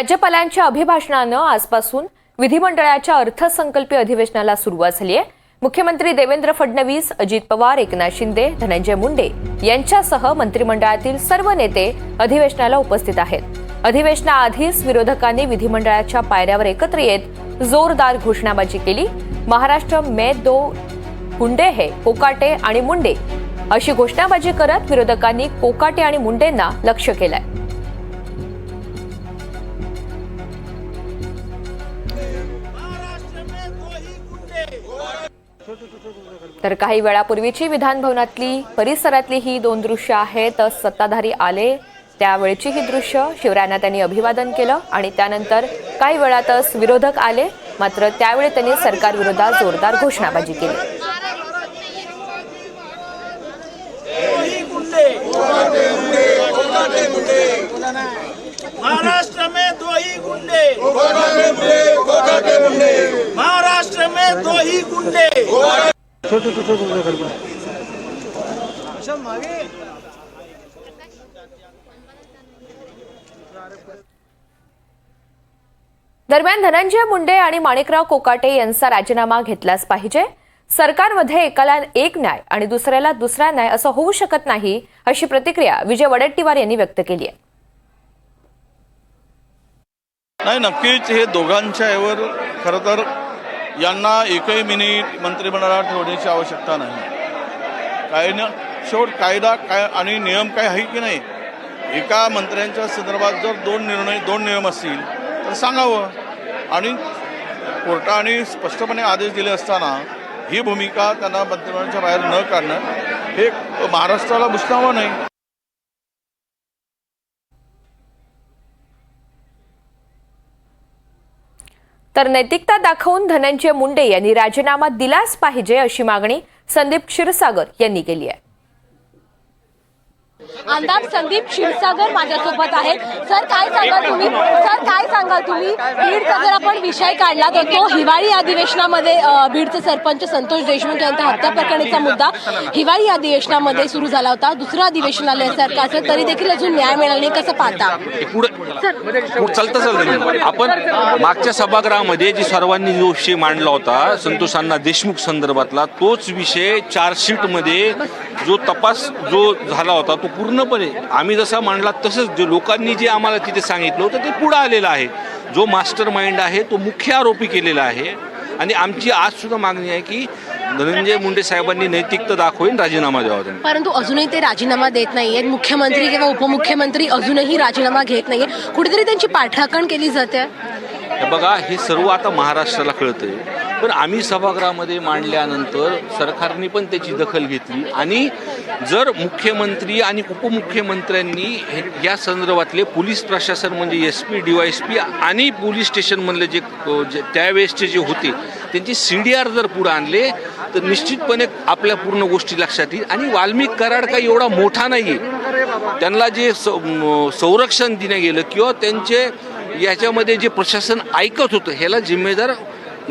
राज्यपालांच्या अभिभाषणानं आजपासून विधिमंडळाच्या अर्थसंकल्पीय अधिवेशनाला सुरुवात झाली आहे. मुख्यमंत्री देवेंद्र फडणवीस अजित पवार एकनाथ शिंदे धनंजय मुंडे यांच्यासह मंत्रिमंडळातील सर्व नेते अधिवेशनाला उपस्थित आहेत. अधिवेशनाआधीच विरोधकांनी विधिमंडळाच्या पायऱ्यावर एकत्र येत जोरदार घोषणाबाजी केली. महाराष्ट्र मे दो हुंडे हे कोकाटे आणि मुंडे अशी घोषणाबाजी करत विरोधकांनी कोकाटे आणि मुंडेंना लक्ष्य केलंय. तर काही वेळापूर्वीची विधान भवनातली परिसरातली ही दोन दृश्य आहेत. सत्ताधारी आले त्यावेळची ही दृश्य. शिवरायांना त्यांनी अभिवादन केलं आणि त्यानंतर काही वेळातच विरोधक आले. मात्र त्यावेळी त्यांनी सरकारविरोधात जोरदार घोषणाबाजी केली. महाराष्ट्र में दो ही गुंडे। ही गुंडे. दरम्यान धनंजय मुंडे आणि माणिकराव कोकाटे यांचा राजीनामा घेतलाच पाहिजे. सरकारमध्ये एकाला एक न्याय आणि दुसऱ्याला दुसरा न्याय असं होऊ शकत नाही अशी प्रतिक्रिया विजय वडेट्टीवार यांनी व्यक्त केली आहे. नाही नक्कीच हे दोघांच्या यावर खरं तर यांना एकही मिनिट मंत्रिमंडळात ठेवण्याची आवश्यकता नाही. काय न शेवट कायदा काय आणि नियम काय आहे की नाही? एका मंत्र्यांच्या संदर्भात जर दोन निर्णय दोन नियम असतील तर सांगावं. आणि कोर्टाने स्पष्टपणे आदेश दिले असताना ही भूमिका त्यांना मंत्रिमंडळाच्या बाहेर न काढणं हे महाराष्ट्राला बुसणावं नाही. तर नैतिकता दाखवून धनंजय मुंडे यांनी राजीनामा दिलाच पाहिजे अशी मागणी संदीप क्षीरसागर यांनी केली आहे. आमदार संदीप क्षीरसागर माझ्यासोबत आहेत. सर काय सांगाल तुम्ही? सर काय सांगाल तुम्ही? बीडचा जर आपण विषय काढला तर तो हिवाळी अधिवेशनामध्ये बीडचे सरपंच संतोष देशमुख यांच्या हत्या प्रकरणीचा मुद्दा हिवाळी अधिवेशनामध्ये सुरू झाला होता. दुसरं अधिवेशन आलं सरकारचं तरी देखील अजून न्याय मिळाला नाही. कसं पाहता? चालतं चालतं आपण मागच्या सभागृहामध्ये जी सर्वांनी जो विषय मांडला होता संतोष अण्णा देशमुख संदर्भातला तोच विषय चार्जशीटमध्ये जो तपास जो झाला होता तो पूर्ण पूर्णपणे आम्ही जसा मांडला तसंच जे लोकांनी जे आम्हाला तिथे सांगितलं होतं ते पुढं आलेलं आहे. जो मास्टर माइंड आहे तो मुख्य आरोपी केलेला आहे. आणि आमची आज सुद्धा मागणी आहे की धनंजय मुंडे साहेबांनी नैतिकता दाखवून राजीनामा द्यावा त्यांनी. परंतु अजूनही ते राजीनामा देत नाहीयेत. मुख्यमंत्री किंवा उपमुख्यमंत्री अजूनही राजीनामा घेत नाहीये कुठेतरी त्यांची पाठराखण केली जाते. बघा हे सर्व आता महाराष्ट्राला कळतंय. पण आम्ही सभागृहामध्ये मांडल्यानंतर सरकारने पण त्याची दखल घेतली. आणि जर मुख्यमंत्री आणि उपमुख्यमंत्र्यांनी हे या संदर्भातले पोलीस प्रशासन म्हणजे S P D Y S P आणि पोलीस स्टेशनमधले जे जे त्यावेळेसचे जे होते त्यांची सी डी आर जर पुढे आणले तर निश्चितपणे आपल्या पूर्ण गोष्टी लक्षात येईल. आणि वाल्मिक कराड काही एवढा मोठा नाही आहे त्यांना जे संरक्षण दिलं गेलं किंवा त्यांचे याच्यामध्ये जे प्रशासन ऐकत होतं ह्याला जिम्मेदार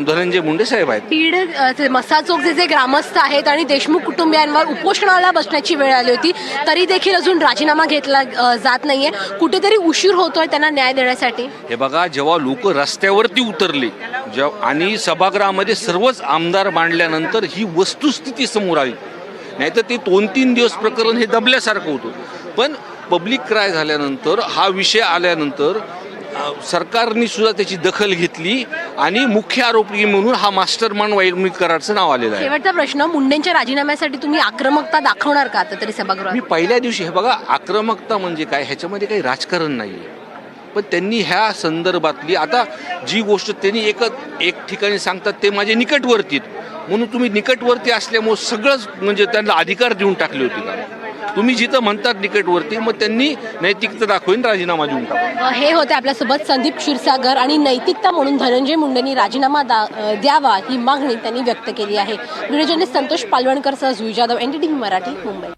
धनंजय मुंडे साहेब आहेत. बीड अ, मसा चौकचे जे ग्रामस्थ आहेत आणि देशमुख कुटुंबियांवर उपोषणाला बसण्याची वेळ आली होती तरी देखील अजून राजीनामा घेतला अ, जात नाहीये. कुठेतरी उशीर होतोय त्यांना न्याय देण्यासाठी. हे बघा जेव्हा लोक रस्त्यावरती उतरले जेव्हा आणि सभागृहामध्ये सर्वच आमदार मांडल्यानंतर ही वस्तुस्थिती समोर आली. नाहीतर ते दोन तीन दिवस प्रकरण हे दबल्यासारखं होतं. पण पब्लिक क्राय झाल्यानंतर हा विषय आल्यानंतर सरकारने सुद्धा त्याची दखल घेतली आणि मुख्य आरोपी म्हणून हा मास्टर मान कराडचं नाव आलेलं आहे. शेवटचा प्रश्न मुंडेंच्या राजीनाम्यासाठी तुम्ही आक्रमकता दाखवणार का आता तरी सभागृहात? मी पहिल्या दिवशी हे बघा आक्रमकता म्हणजे काय? ह्याच्यामध्ये काही राजकारण नाही आहे पण त्यांनी ह्या संदर्भातली आता जी गोष्ट त्यांनी एक एक ठिकाणी सांगतात ते माझे निकटवर्ती आहेत म्हणून तुम्ही निकटवर्ती असल्यामुळे सगळंच म्हणजे त्यांना अधिकार देऊन टाकले होते का? तुम्ही जिथं म्हणतात निकटवरती मग त्यांनी नैतिकता दाखवून राजीनामा देऊन टाकला हे होते आपल्यासोबत संदीप क्षीरसागर आणि नैतिकता म्हणून धनंजय मुंडेंनी राजीनामा द्यावा ही मागणी त्यांनी व्यक्त केली आहे. व्हिडिओ जर्नलिस्ट संतोष पालवणकर सह जुई जाधव एनडीटीव्ही मराठी मुंबई.